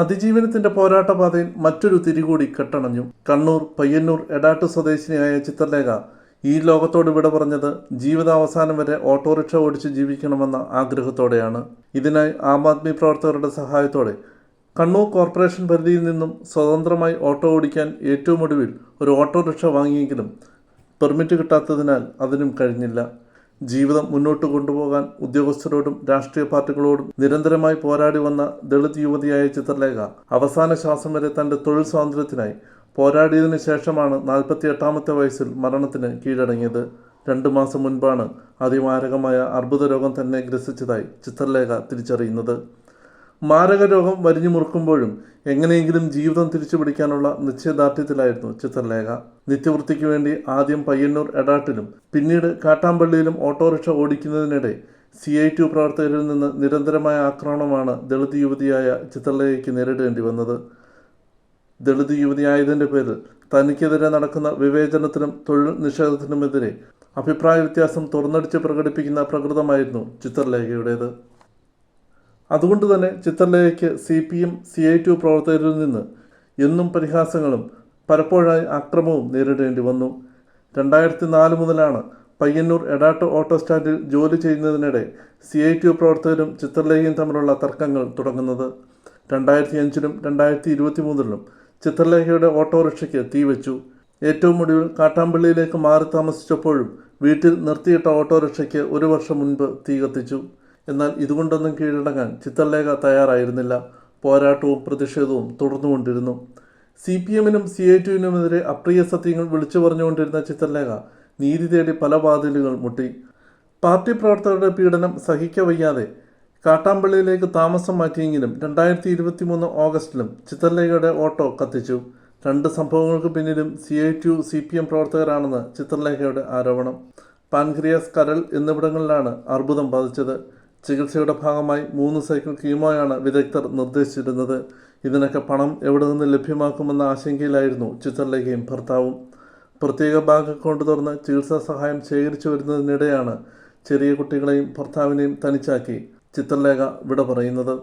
അതിജീവനത്തിന്റെ പോരാട്ടപാതയിൽ മറ്റൊരു തിരികൂടി കെട്ടണഞ്ഞു. കണ്ണൂർ പയ്യന്നൂർ എടാട്ട് സ്വദേശിനിയായ ചിത്രലേഖ ഈ ലോകത്തോട് വിട പറഞ്ഞത് ജീവിതാവസാനം വരെ ഓട്ടോറിക്ഷ ഓടിച്ച് ജീവിക്കണമെന്ന ആഗ്രഹത്തോടെയാണ്. ഇതിനായി ആം ആദ്മി പ്രവർത്തകരുടെ സഹായത്തോടെ കണ്ണൂർ കോർപ്പറേഷൻ പരിധിയിൽ നിന്നും സ്വതന്ത്രമായി ഓട്ടോ ഓടിക്കാൻ ഏറ്റവും ഒടുവിൽ ഒരു ഓട്ടോറിക്ഷ വാങ്ങിയെങ്കിലും പെർമിറ്റ് കിട്ടാത്തതിനാൽ അതിനും കഴിഞ്ഞില്ല. ജീവിതം മുന്നോട്ട് കൊണ്ടുപോകാൻ ഉദ്യോഗസ്ഥരോടും രാഷ്ട്രീയ പാർട്ടികളോടും നിരന്തരമായി പോരാടി വന്ന ദളിത് യുവതിയായ ചിത്രലേഖ അവസാന ശ്വാസം വരെ തന്റെ തൊഴിൽ സ്വാതന്ത്ര്യത്തിനായി പോരാടിയതിനു ശേഷമാണ് നാൽപ്പത്തി എട്ടാമത്തെ വയസ്സിൽ മരണത്തിന് കീഴടങ്ങിയത്. രണ്ടു മാസം മുൻപാണ് അതിമാരകമായ അർബുദ രോഗം തന്നെ ഗ്രസിച്ചതായി ചിത്രലേഖ തിരിച്ചറിയുന്നത്. മാരക രോഗം വരിഞ്ഞു മുറുക്കുമ്പോഴും എങ്ങനെയെങ്കിലും ജീവിതം തിരിച്ചു പിടിക്കാനുള്ള നിശ്ചയദാർഢ്യത്തിലായിരുന്നു ചിത്രലേഖ. നിത്യവൃത്തിക്ക് വേണ്ടി ആദ്യം പയ്യന്നൂർ എടാട്ടിലും പിന്നീട് കാട്ടാമ്പള്ളിയിലും ഓട്ടോറിക്ഷ ഓടിക്കുന്നതിനിടെ സി ഐ ടു പ്രവർത്തകരിൽ നിന്ന് നിരന്തരമായ ആക്രമണമാണ് ദളിത് യുവതിയായ ചിത്രലേഖയ്ക്ക് നേരിടേണ്ടി വന്നത്. ദളിത് യുവതിയായതിന്റെ പേരിൽ തനിക്കെതിരെ നടക്കുന്ന വിവേചനത്തിനും തൊഴിൽ നിഷേധത്തിനുമെതിരെ അഭിപ്രായ വ്യത്യാസം തുറന്നടിച്ച് പ്രകടിപ്പിക്കുന്ന പ്രകൃതമായിരുന്നു ചിത്രലേഖയുടേത്. അതുകൊണ്ട് തന്നെ ചിത്രലേഖയ്ക്ക് C P M C I TU പ്രവർത്തകരിൽ നിന്ന് എന്നും പരിഹാസങ്ങളും പലപ്പോഴായി അക്രമവും നേരിടേണ്ടി വന്നു. രണ്ടായിരത്തി നാല് മുതലാണ് പയ്യന്നൂർ എടാട്ട് ഓട്ടോ സ്റ്റാൻഡിൽ ജോലി ചെയ്യുന്നതിനിടെ സി ഐ ടു പ്രവർത്തകരും ചിത്രലേഖയും തമ്മിലുള്ള തർക്കങ്ങൾ തുടങ്ങുന്നത്. രണ്ടായിരത്തി അഞ്ചിലും രണ്ടായിരത്തി ഇരുപത്തി മൂന്നിലും ചിത്രലേഖയുടെ ഓട്ടോറിക്ഷയ്ക്ക് തീവച്ചു ഏറ്റവും ഒടുവിൽ കാട്ടാമ്പള്ളിയിലേക്ക് മാറി താമസിച്ചപ്പോഴും വീട്ടിൽ നിർത്തിയിട്ട ഓട്ടോറിക്ഷയ്ക്ക് ഒരു വർഷം മുൻപ് തീ കത്തിച്ചു. എന്നാൽ ഇതുകൊണ്ടൊന്നും കീഴടങ്ങാൻ ചിത്രലേഖ തയ്യാറായിരുന്നില്ല. പോരാട്ടവും പ്രതിഷേധവും തുടർന്നുകൊണ്ടിരുന്നു. സി പി എമ്മിനും സി ഐ ടിയുനുമെതിരെ അപ്രിയ സത്യങ്ങൾ വിളിച്ചു പറഞ്ഞുകൊണ്ടിരുന്ന ചിത്രലേഖ നീതി തേടി പല വാതിലുകൾ മുട്ടി. പാർട്ടി പ്രവർത്തകരുടെ പീഡനം സഹിക്കവയ്യാതെ കാട്ടാമ്പള്ളിയിലേക്ക് താമസം മാറ്റിയെങ്കിലും രണ്ടായിരത്തി ഇരുപത്തി മൂന്ന് ഓഗസ്റ്റിലും ചിത്രലേഖയുടെ ഓട്ടോ കത്തിച്ചു. രണ്ട് സംഭവങ്ങൾക്ക് പിന്നിലും C I TU C P M പ്രവർത്തകരാണെന്ന് ചിത്രലേഖയുടെ ആരോപണം. പാൻക്രിയാസ് കരൾ എന്നിവിടങ്ങളിലാണ് അർബുദം ബാധിച്ചത്. ചികിത്സയുടെ ഭാഗമായി മൂന്ന് സൈക്കിൾ കീമോയാണ് വിദഗ്ധർ നിർദ്ദേശിച്ചിരുന്നത്. ഇതിനൊക്കെ പണം എവിടെ നിന്ന് ലഭ്യമാക്കുമെന്ന ആശങ്കയിലായിരുന്നു ചിത്രലേഖയും ഭർത്താവും. പ്രത്യേക ബാങ്ക് അക്കൗണ്ട് തുറന്ന് ചികിത്സാ സഹായം ശേഖരിച്ചു വരുന്നതിനിടെയാണ് ചെറിയ കുട്ടികളെയും ഭർത്താവിനെയും തനിച്ചാക്കി ചിത്രലേഖ വിട പറയുന്നത്.